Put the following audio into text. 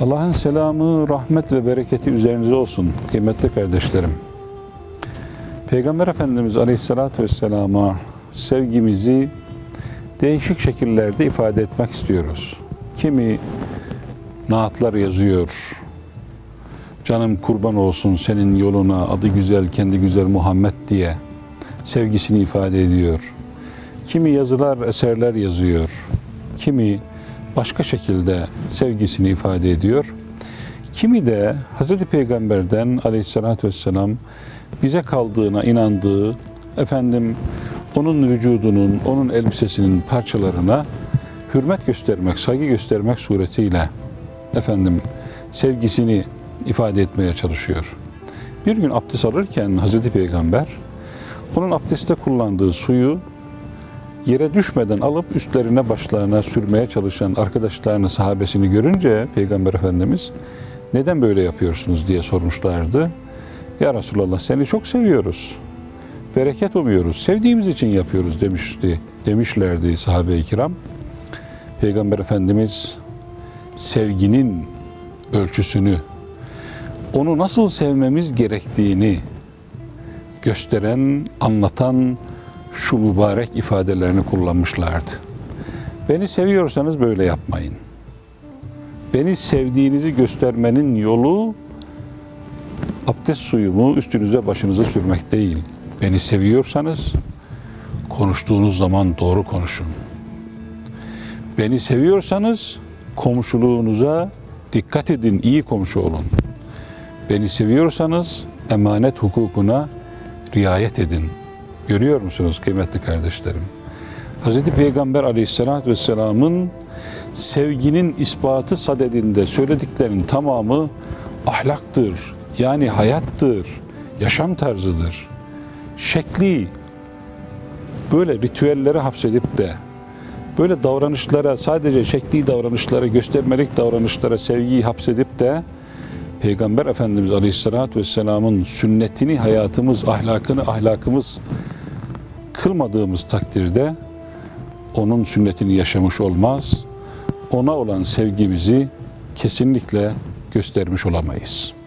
Allah'ın selamı, rahmet ve bereketi üzerinize olsun kıymetli kardeşlerim. Peygamber Efendimiz Aleyhisselatü Vesselam'a sevgimizi değişik şekillerde ifade etmek istiyoruz. Kimi naatlar yazıyor. Canım kurban olsun senin yoluna adı güzel kendi güzel Muhammed diye sevgisini ifade ediyor. Kimi yazılar, eserler yazıyor. Kimi başka şekilde sevgisini ifade ediyor. Kimi de Hz. Peygamber'den aleyhissalatü vesselam bize kaldığına inandığı, efendim onun vücudunun, onun elbisesinin parçalarına hürmet göstermek, saygı göstermek suretiyle efendim sevgisini ifade etmeye çalışıyor. Bir gün abdest alırken Hz. Peygamber onun abdestte kullandığı suyu yere düşmeden alıp üstlerine başlarına sürmeye çalışan arkadaşlarını, sahabesini görünce Peygamber Efendimiz neden böyle yapıyorsunuz diye sormuşlardı. Ya Resulallah seni çok seviyoruz. Bereket umuyoruz. Sevdiğimiz için yapıyoruz demişti. Demişlerdi sahabe-i kiram. Peygamber Efendimiz sevginin ölçüsünü, onu nasıl sevmemiz gerektiğini gösteren, anlatan şu mübarek ifadelerini kullanmışlardı. Beni seviyorsanız böyle yapmayın. Beni sevdiğinizi göstermenin yolu abdest suyumu üstünüze başınıza sürmek değil. Beni seviyorsanız konuştuğunuz zaman doğru konuşun. Beni seviyorsanız komşuluğunuza dikkat edin, iyi komşu olun. Beni seviyorsanız emanet hukukuna riayet edin. Görüyor musunuz kıymetli kardeşlerim? Hz. Peygamber aleyhissalatü vesselamın sevginin ispatı sadedinde söylediklerinin tamamı ahlaktır. Yani hayattır, yaşam tarzıdır. Şekli böyle ritüelleri hapsedip de böyle davranışlara sadece şekli davranışlara, göstermelik davranışlara sevgiyi hapsedip de Peygamber Efendimiz Aleyhisselatü Vesselam'ın sünnetini hayatımız, ahlakını ahlakımız kılmadığımız takdirde onun sünnetini yaşamış olmaz. Ona olan sevgimizi kesinlikle göstermiş olamayız.